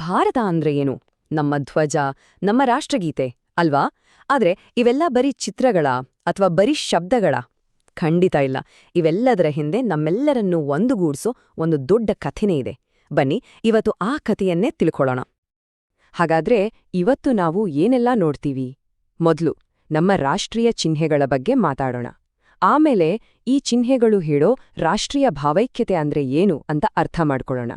ಭಾರತ ಅಂದ್ರೆ ಏನು? ನಮ್ಮ ಧ್ವಜ, ನಮ್ಮ ರಾಷ್ಟ್ರಗೀತೆ, ಅಲ್ವಾ? ಆದ್ರೆ ಇವೆಲ್ಲ ಬರೀ ಚಿತ್ರಗಳ ಅಥವಾ ಬರೀ ಶಬ್ದಗಳ. ಖಂಡಿತ ಇಲ್ಲ. ಇವೆಲ್ಲದರ ಹಿಂದೆ ನಮ್ಮೆಲ್ಲರನ್ನೂ ಒಂದುಗೂಡಿಸೋ ಒಂದು ದೊಡ್ಡ ಕಥೆನೇ ಇದೆ. ಬನ್ನಿ, ಇವತ್ತು ಆ ಕಥೆಯನ್ನೇ ತಿಳ್ಕೊಳ್ಳೋಣ. ಹಾಗಾದ್ರೆ ಇವತ್ತು ನಾವು ಏನೆಲ್ಲ ನೋಡ್ತೀವಿ? ಮೊದಲು ನಮ್ಮ ರಾಷ್ಟ್ರೀಯ ಚಿಹ್ನೆಗಳ ಬಗ್ಗೆ ಮಾತಾಡೋಣ. ಆಮೇಲೆ ಈ ಚಿಹ್ನೆಗಳು ಹೇಳೋ ರಾಷ್ಟ್ರೀಯ ಭಾವೈಕ್ಯತೆ ಅಂದ್ರೆ ಏನು ಅಂತ ಅರ್ಥ ಮಾಡ್ಕೊಳ್ಳೋಣ.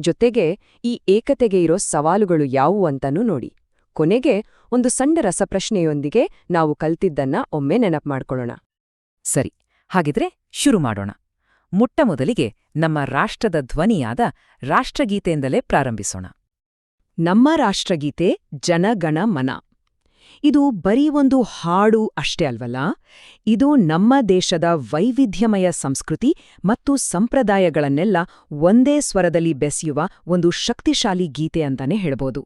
ಜೊತೆಗೆ ಈ ಏಕತೆಗೆ ಇರೋ ಸವಾಲುಗಳು ಯಾವುವು ಅಂತನೂ ನೋಡಿ. ಕೊನೆಗೆ ಒಂದು ಸಣ್ಣ ರಸಪ್ರಶ್ನೆಯೊಂದಿಗೆ ನಾವು ಕಲ್ತಿದ್ದನ್ನ ಒಮ್ಮೆ ನೆನಪು ಮಾಡ್ಕೊಳ್ಳೋಣ. ಸರಿ, ಹಾಗಿದ್ರೆ ಶುರು ಮಾಡೋಣ. ಮೊಟ್ಟಮೊದಲಿಗೆ ನಮ್ಮ ರಾಷ್ಟ್ರದ ಧ್ವನಿಯಾದ ರಾಷ್ಟ್ರಗೀತೆಯಿಂದಲೇ ಪ್ರಾರಂಭಿಸೋಣ. ನಮ್ಮ ರಾಷ್ಟ್ರಗೀತೆ ಜನಗಣ ಮನ. ಇದು ಬರೀ ಒಂದು ಹಾಡು ಅಷ್ಟೇ ಅಲ್ವಲ್ಲ? ಇದು ನಮ್ಮ ದೇಶದ ವೈವಿಧ್ಯಮಯ ಸಂಸ್ಕೃತಿ ಮತ್ತು ಸಂಪ್ರದಾಯಗಳನ್ನೆಲ್ಲ ಒಂದೇ ಸ್ವರದಲ್ಲಿ ಬೆಸೆಯುವ ಒಂದು ಶಕ್ತಿಶಾಲಿ ಗೀತೆ ಅಂತಾನೆ ಹೇಳ್ಬೋದು.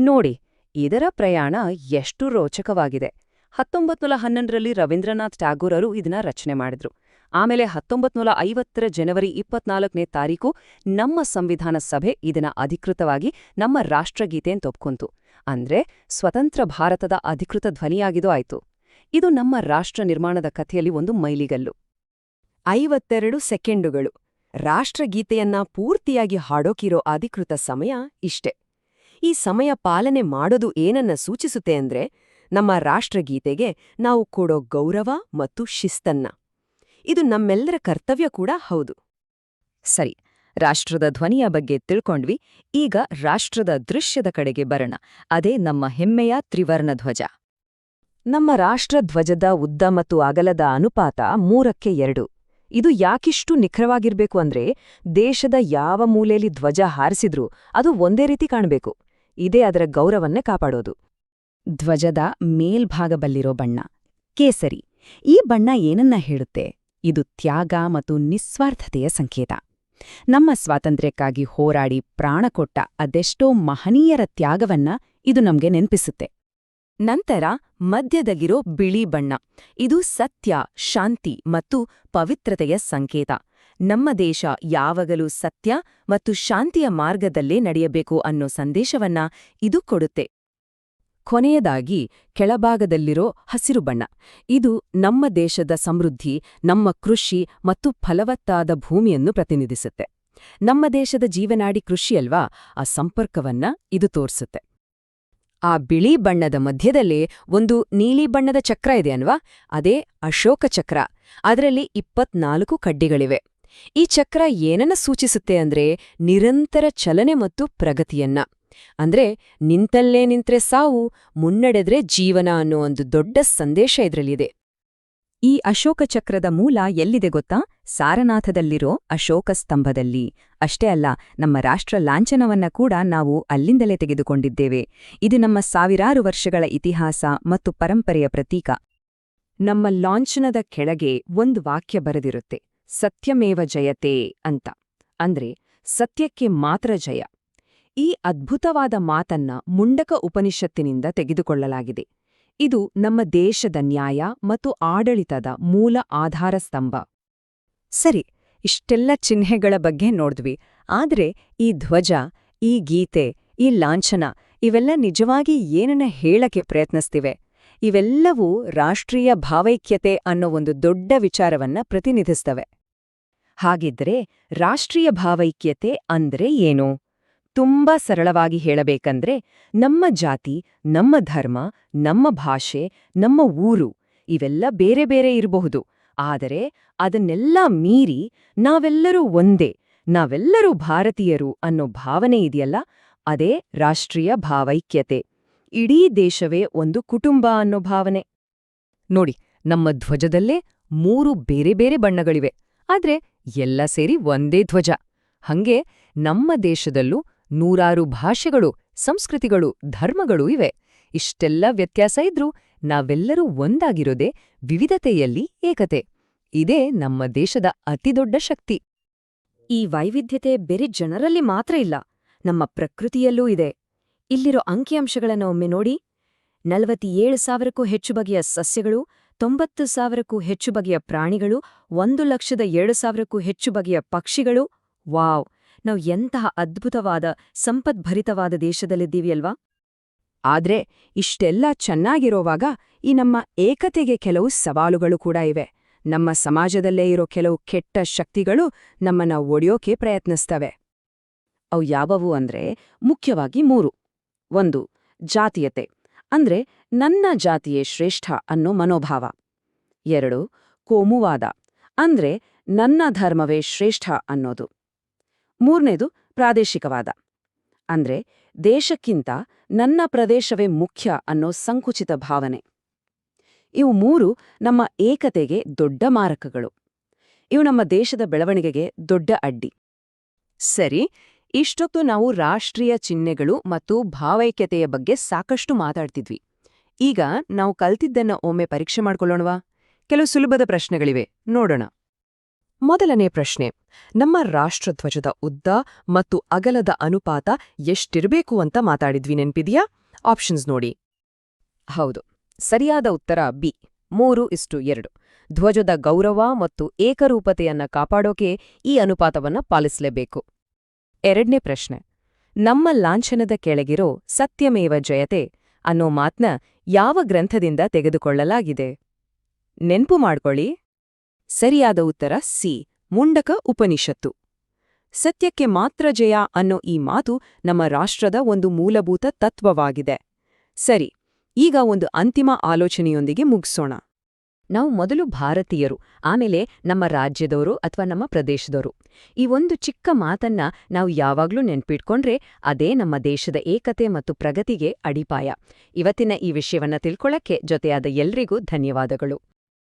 ನೋಡಿ, ಇದರ ಪ್ರಯಾಣ ಎಷ್ಟು ರೋಚಕವಾಗಿದೆ. ಹತ್ತೊಂಬತ್ನೂರ ಹನ್ನೊಂದರಲ್ಲಿ ರವೀಂದ್ರನಾಥ್ ಟ್ಯಾಗೂರರು ಇದನ್ನ ರಚನೆ ಮಾಡಿದ್ರು. ಆಮೇಲೆ ಹತ್ತೊಂಬತ್ನೂರ ಐವತ್ತರ ಜನವರಿ ಇಪ್ಪತ್ನಾಲ್ಕನೇ ತಾರೀಕು ನಮ್ಮ ಸಂವಿಧಾನ ಸಭೆ ಇದನ್ನ ಅಧಿಕೃತವಾಗಿ ನಮ್ಮ ರಾಷ್ಟ್ರಗೀತೆ ಅಂತ ಒಪ್ಕೊಂತು. ಅಂದ್ರೆ ಸ್ವತಂತ್ರ ಭಾರತದ ಅಧಿಕೃತ ಧ್ವನಿಯಾಗಿದೋ ಆಯ್ತು. ಇದು ನಮ್ಮ ರಾಷ್ಟ್ರ ನಿರ್ಮಾಣದ ಕಥೆಯಲ್ಲಿ ಒಂದು ಮೈಲಿಗಲ್ಲು. ಐವತ್ತೆರಡು ಸೆಕೆಂಡುಗಳು. ರಾಷ್ಟ್ರಗೀತೆಯನ್ನ ಪೂರ್ತಿಯಾಗಿ ಹಾಡೋಕಿರೋ ಅಧಿಕೃತ ಸಮಯ ಇಷ್ಟೆ. ಈ ಸಮಯ ಪಾಲನೆ ಮಾಡೋದು ಏನನ್ನ ಸೂಚಿಸುತ್ತೆ ಅಂದ್ರೆ ನಮ್ಮ ರಾಷ್ಟ್ರಗೀತೆಗೆ ನಾವು ಕೊಡೋ ಗೌರವ ಮತ್ತು ಶಿಸ್ತನ್ನ. ಇದು ನಮ್ಮೆಲ್ಲರ ಕರ್ತವ್ಯ ಕೂಡ ಹೌದು. ಸರಿ ರಾಷ್ಟ್ರದ ಧ್ವನಿಯ ಬಗ್ಗೆ ತಿಳ್ಕೊಂಡ್ವಿ, ಈಗ ರಾಷ್ಟ್ರದ ದೃಶ್ಯದ ಕಡೆಗೆ ಬರೋಣ. ಅದೇ ನಮ್ಮ ಹೆಮ್ಮೆಯ ತ್ರಿವರ್ಣ ಧ್ವಜ. ನಮ್ಮ ರಾಷ್ಟ್ರಧ್ವಜದ ಉದ್ದ ಮತ್ತು ಅಗಲದ ಅನುಪಾತ ಮೂರಕ್ಕೆ ಎರಡು. ಇದು ಯಾಕಿಷ್ಟು ನಿಖರವಾಗಿರ್ಬೇಕು ಅಂದ್ರೆ, ದೇಶದ ಯಾವ ಮೂಲೆಯಲ್ಲಿ ಧ್ವಜ ಹಾರಿಸಿದ್ರೂ ಅದು ಒಂದೇ ರೀತಿ ಕಾಣಬೇಕು. ಇದೇ ಅದರ ಗೌರವನ್ನೇ ಕಾಪಾಡೋದು. ಧ್ವಜದ ಮೇಲ್ಭಾಗಬಲ್ಲಿರೋ ಬಣ್ಣ, ಕೇಸರಿ. ಈ ಬಣ್ಣ ಏನನ್ನ ಹೇಳುತ್ತೆ? ಇದು ತ್ಯಾಗ ಮತ್ತು ನಿಸ್ವಾರ್ಥತೆಯ ಸಂಕೇತ. ನಮ್ಮ ಸ್ವಾತಂತ್ರ್ಯಕ್ಕಾಗಿ ಹೋರಾಡಿ ಪ್ರಾಣ ಕೊಟ್ಟ ಅದೆಷ್ಟೋ ಮಹನೀಯರ ತ್ಯಾಗವನ್ನ ಇದು ನಮ್ಗೆ ನೆನಪಿಸುತ್ತೆ. ನಂತರ ಮಧ್ಯದಲ್ಲಿರೋ ಬಿಳಿ ಬಣ್ಣ. ಇದು ಸತ್ಯ, ಶಾಂತಿ ಮತ್ತು ಪವಿತ್ರತೆಯ ಸಂಕೇತ. ನಮ್ಮ ದೇಶ ಯಾವಾಗಲೂ ಸತ್ಯ ಮತ್ತು ಶಾಂತಿಯ ಮಾರ್ಗದಲ್ಲೇ ನಡೆಯಬೇಕು ಅನ್ನೋ ಸಂದೇಶವನ್ನ ಇದು ಕೊಡುತ್ತೆ. ಕೊನೆಯದಾಗಿ ಕೆಳಭಾಗದಲ್ಲಿರೋ ಹಸಿರು ಬಣ್ಣ. ಇದು ನಮ್ಮ ದೇಶದ ಸಮೃದ್ಧಿ, ನಮ್ಮ ಕೃಷಿ ಮತ್ತು ಫಲವತ್ತಾದ ಭೂಮಿಯನ್ನು ಪ್ರತಿನಿಧಿಸುತ್ತೆ. ನಮ್ಮ ದೇಶದ ಜೀವನಾಡಿ ಕೃಷಿಯಲ್ವಾ ಆ ಸಂಪರ್ಕವನ್ನ ಇದು ತೋರಿಸುತ್ತೆ. ಆ ಬಿಳಿ ಬಣ್ಣದ ಮಧ್ಯದಲ್ಲೇ ಒಂದು ನೀಲಿ ಬಣ್ಣದ ಚಕ್ರ ಇದೆ ಅನ್ವಾ ಅದೇ ಅಶೋಕ ಚಕ್ರ. ಅದರಲ್ಲಿ ಇಪ್ಪತ್ನಾಲ್ಕು ಕಡ್ಡಿಗಳಿವೆ. ಈ ಚಕ್ರ ಏನನ್ನ ಸೂಚಿಸುತ್ತೆ ಅಂದ್ರೆ ನಿರಂತರ ಚಲನೆ ಮತ್ತು ಪ್ರಗತಿಯನ್ನ. ಅಂದ್ರೆ ನಿಂತಲ್ಲೇ ನಿಂತ್ರೆ ಸಾವು, ಮುನ್ನಡೆದ್ರೆ ಜೀವನ ಅನ್ನೋ ಒಂದು ದೊಡ್ಡ ಸಂದೇಶ ಇದ್ರಲ್ಲಿದೆ. ಈ ಅಶೋಕ ಚಕ್ರದ ಮೂಲ ಎಲ್ಲಿದೆ ಗೊತ್ತಾ? ಸಾರನಾಥದಲ್ಲಿರೋ ಅಶೋಕ ಸ್ತಂಭದಲ್ಲಿ. ಅಷ್ಟೇ ಅಲ್ಲ, ನಮ್ಮ ರಾಷ್ಟ್ರ ಲಾಂಛನವನ್ನ ಕೂಡ ನಾವು ಅಲ್ಲಿಂದಲೇ ತೆಗೆದುಕೊಂಡಿದ್ದೇವೆ. ಇದು ನಮ್ಮ ಸಾವಿರಾರು ವರ್ಷಗಳ ಇತಿಹಾಸ ಮತ್ತು ಪರಂಪರೆಯ ಪ್ರತೀಕ. ನಮ್ಮ ಲಾಂಛನದ ಕೆಳಗೆ ಒಂದು ವಾಕ್ಯ ಬರೆದಿರುತ್ತೆ, ಸತ್ಯಮೇವ ಜಯತೆ ಅಂತ. ಅಂದ್ರೆ ಸತ್ಯಕ್ಕೆ ಮಾತ್ರ ಜಯ. ಈ ಅದ್ಭುತವಾದ ಮಾತನ್ನ ಮುಂಡಕ ಉಪನಿಷತ್ತಿನಿಂದ ತೆಗೆದುಕೊಳ್ಳಲಾಗಿದೆ. ಇದು ನಮ್ಮ ದೇಶದ ನ್ಯಾಯ ಮತ್ತು ಆಡಳಿತದ ಮೂಲ ಆಧಾರ ಸ್ತಂಭ ಸರಿ, ಇಷ್ಟೆಲ್ಲ ಚಿಹ್ನೆಗಳ ಬಗ್ಗೆ ನೋಡಿದ್ವಿ, ಆದರೆ ಈ ಧ್ವಜ, ಈ ಗೀತೆ, ಈ ಲಾಂಛನ ಇವೆಲ್ಲ ನಿಜವಾಗಿ ಏನನ್ನ ಹೇಳಕ್ಕೆ ಪ್ರಯತ್ನಿಸ್ತಿವೆ? ಇವೆಲ್ಲವೂ ರಾಷ್ಟ್ರೀಯ ಭಾವೈಕ್ಯತೆ ಅನ್ನೋ ಒಂದು ದೊಡ್ಡ ವಿಚಾರವನ್ನ ಪ್ರತಿನಿಧಿಸ್ತವೆ. ಹಾಗಿದ್ರೆ ರಾಷ್ಟ್ರೀಯ ಭಾವೈಕ್ಯತೆ ಅಂದ್ರೆ ಏನು? ತುಂಬಾ ಸರಳವಾಗಿ ಹೇಳಬೇಕಂದ್ರೆ ನಮ್ಮ ಜಾತಿ, ನಮ್ಮ ಧರ್ಮ, ನಮ್ಮ ಭಾಷೆ, ನಮ್ಮ ಊರು ಇವೆಲ್ಲ ಬೇರೆ ಬೇರೆ ಇರಬಹುದು. ಆದರೆ ಅದನ್ನೆಲ್ಲ ಮೀರಿ ನಾವೆಲ್ಲರೂ ಒಂದೇ, ನಾವೆಲ್ಲರೂ ಭಾರತೀಯರು ಅನ್ನೋ ಭಾವನೆ ಇದೆಯಲ್ಲ, ಅದೇ ರಾಷ್ಟ್ರೀಯ ಭಾವೈಕ್ಯತೆ. ಇಡೀ ದೇಶವೇ ಒಂದು ಕುಟುಂಬ ಅನ್ನೋ ಭಾವನೆ. ನೋಡಿ, ನಮ್ಮ ಧ್ವಜದಲ್ಲೇ ಮೂರು ಬೇರೆ ಬೇರೆ ಬಣ್ಣಗಳಿವೆ. ಆದ್ರೆ ಎಲ್ಲ ಸೇರಿ ಒಂದೇ ಧ್ವಜ. ಹಂಗೆ ನಮ್ಮ ದೇಶದಲ್ಲೂ ನೂರಾರು ಭಾಷೆಗಳು, ಸಂಸ್ಕೃತಿಗಳು, ಧರ್ಮಗಳು ಇವೆ. ಇಷ್ಟೆಲ್ಲ ವ್ಯತ್ಯಾಸ ಇದ್ರೂ ನಾವೆಲ್ಲರೂ ಒಂದಾಗಿರೋದೇ ವಿವಿಧತೆಯಲ್ಲಿ ಏಕತೆ. ಇದೇ ನಮ್ಮ ದೇಶದ ಅತಿದೊಡ್ಡ ಶಕ್ತಿ. ಈ ವೈವಿಧ್ಯತೆ ಬೇರೆ ಜನರಲ್ಲಿ ಮಾತ್ರ ಇಲ್ಲ, ನಮ್ಮ ಪ್ರಕೃತಿಯಲ್ಲೂ ಇದೆ. ಇಲ್ಲಿರೋ ಅಂಕಿಅಂಶಗಳನ್ನು ಒಮ್ಮೆ ನೋಡಿ. ನಲವತ್ತೇಳು ಸಾವಿರಕ್ಕೂ ಹೆಚ್ಚು ಬಗೆಯ ಸಸ್ಯಗಳು, ತೊಂಬತ್ತು ಸಾವಿರಕ್ಕೂ ಹೆಚ್ಚು ಬಗೆಯ ಪ್ರಾಣಿಗಳು, ಒಂದು ಲಕ್ಷದ ಏಳು ಸಾವಿರಕ್ಕೂ ಹೆಚ್ಚು ಬಗೆಯ ಪಕ್ಷಿಗಳು. ವಾವ್! ನಾವು ಎಂತಹ ಅದ್ಭುತವಾದ, ಸಂಪದ್ಭರಿತವಾದ ದೇಶದಲ್ಲಿದ್ದೀವಿ ಅಲ್ವಾ? ಆದ್ರೆ ಇಷ್ಟೆಲ್ಲ ಚೆನ್ನಾಗಿರೋವಾಗ ಈ ನಮ್ಮ ಏಕತೆಗೆ ಕೆಲವು ಸವಾಲುಗಳು ಕೂಡ ಇವೆ. ನಮ್ಮ ಸಮಾಜದಲ್ಲೇ ಇರೋ ಕೆಲವು ಕೆಟ್ಟ ಶಕ್ತಿಗಳು ನಮ್ಮನ್ನ ಒಡೆಯೋಕೆ ಪ್ರಯತ್ನಿಸ್ತವೆ. ಅವು ಯಾವವು ಅಂದ್ರೆ ಮುಖ್ಯವಾಗಿ ಮೂರು. ಒಂದು, ಜಾತೀಯತೆ. ಅಂದ್ರೆ ನನ್ನ ಜಾತಿಯೇ ಶ್ರೇಷ್ಠ ಅನ್ನೋ ಮನೋಭಾವ. ಎರಡು, ಕೋಮುವಾದ. ಅಂದ್ರೆ ನನ್ನ ಧರ್ಮವೇ ಶ್ರೇಷ್ಠ ಅನ್ನೋದು. ಮೂರನೇದು ಪ್ರಾದೇಶಿಕವಾದ. ಅಂದ್ರೆ ದೇಶಕ್ಕಿಂತ ನನ್ನ ಪ್ರದೇಶವೇ ಮುಖ್ಯ ಅನ್ನೋ ಸಂಕುಚಿತ ಭಾವನೆ. ಇವು ಮೂರು ನಮ್ಮ ಏಕತೆಗೆ ದೊಡ್ಡ ಮಾರಕಗಳು. ಇವು ನಮ್ಮ ದೇಶದ ಬೆಳವಣಿಗೆಗೆ ದೊಡ್ಡ ಅಡ್ಡಿ. ಸರಿ, ಇಷ್ಟೊತ್ತು ನಾವು ರಾಷ್ಟ್ರೀಯ ಚಿಹ್ನೆಗಳು ಮತ್ತು ಭಾವೈಕ್ಯತೆಯ ಬಗ್ಗೆ ಸಾಕಷ್ಟು ಮಾತಾಡ್ತಿದ್ವಿ. ಈಗ ನಾವು ಕಲ್ತಿದ್ದನ್ನ ಒಮ್ಮೆ ಪರೀಕ್ಷೆ ಮಾಡ್ಕೊಳ್ಳೋಣವಾ? ಕೆಲವು ಸುಲಭದ ಪ್ರಶ್ನೆಗಳಿವೆ, ನೋಡೋಣ. ಮೊದಲನೇ ಪ್ರಶ್ನೆ. ನಮ್ಮ ರಾಷ್ಟ್ರಧ್ವಜದ ಉದ್ದ ಮತ್ತು ಅಗಲದ ಅನುಪಾತ ಎಷ್ಟಿರಬೇಕು ಅಂತ ಮಾತಾಡಿದ್ವಿ ನೆನ್ಪಿದೆಯಾ? ಆಪ್ಷನ್ಸ್ ನೋಡಿ. ಹೌದು. ಸರಿಯಾದ ಉತ್ತರ ಬಿ. ಮೂರು ಇಷ್ಟು ಎರಡು. ಧ್ವಜದ ಗೌರವ ಮತ್ತು ಏಕರೂಪತೆಯನ್ನ ಕಾಪಾಡೋಕೆ ಈ ಅನುಪಾತವನ್ನ ಪಾಲಿಸಲೇಬೇಕು. ಎರಡನೇ ಪ್ರಶ್ನೆ. ನಮ್ಮ ಲಾಂಛನದ ಕೆಳಗಿರೋ ಸತ್ಯಮೇವ ಜಯತೆ ಅನ್ನೋ ಮಾತ್ನ ಯಾವ ಗ್ರಂಥದಿಂದ ತೆಗೆದುಕೊಳ್ಳಲಾಗಿದೆ? ನೆನ್ಪು ಮಾಡ್ಕೊಳ್ಳಿ. ಸರಿಯಾದ ಉತ್ತರ ಸಿ. ಮುಂಡಕ ಉಪನಿಷತ್ತು. ಸತ್ಯಕ್ಕೆ ಮಾತ್ರ ಜಯ ಅನ್ನೋ ಈ ಮಾತು ನಮ್ಮ ರಾಷ್ಟ್ರದ ಒಂದು ಮೂಲಭೂತ ತತ್ವವಾಗಿದೆ. ಸರಿ, ಈಗ ಒಂದು ಅಂತಿಮ ಆಲೋಚನೆಯೊಂದಿಗೆ ಮುಗಿಸೋಣ. ನಾವು ಮೊದಲು ಭಾರತೀಯರು, ಆಮೇಲೆ ನಮ್ಮ ರಾಜ್ಯದವರು ಅಥವಾ ನಮ್ಮ ಪ್ರದೇಶದವರು. ಈ ಒಂದು ಚಿಕ್ಕ ಮಾತನ್ನ ನಾವು ಯಾವಾಗ್ಲೂ ನೆನ್ಪಿಟ್ಕೊಂಡ್ರೆ ಅದೇ ನಮ್ಮ ದೇಶದ ಏಕತೆ ಮತ್ತು ಪ್ರಗತಿಗೆ ಅಡಿಪಾಯ. ಇವತ್ತಿನ ಈ ವಿಷಯವನ್ನ ತಿಳ್ಕೊಳ್ಳಕ್ಕೆ ಜೊತೆಯಾದ ಎಲ್ರಿಗೂ ಧನ್ಯವಾದಗಳು.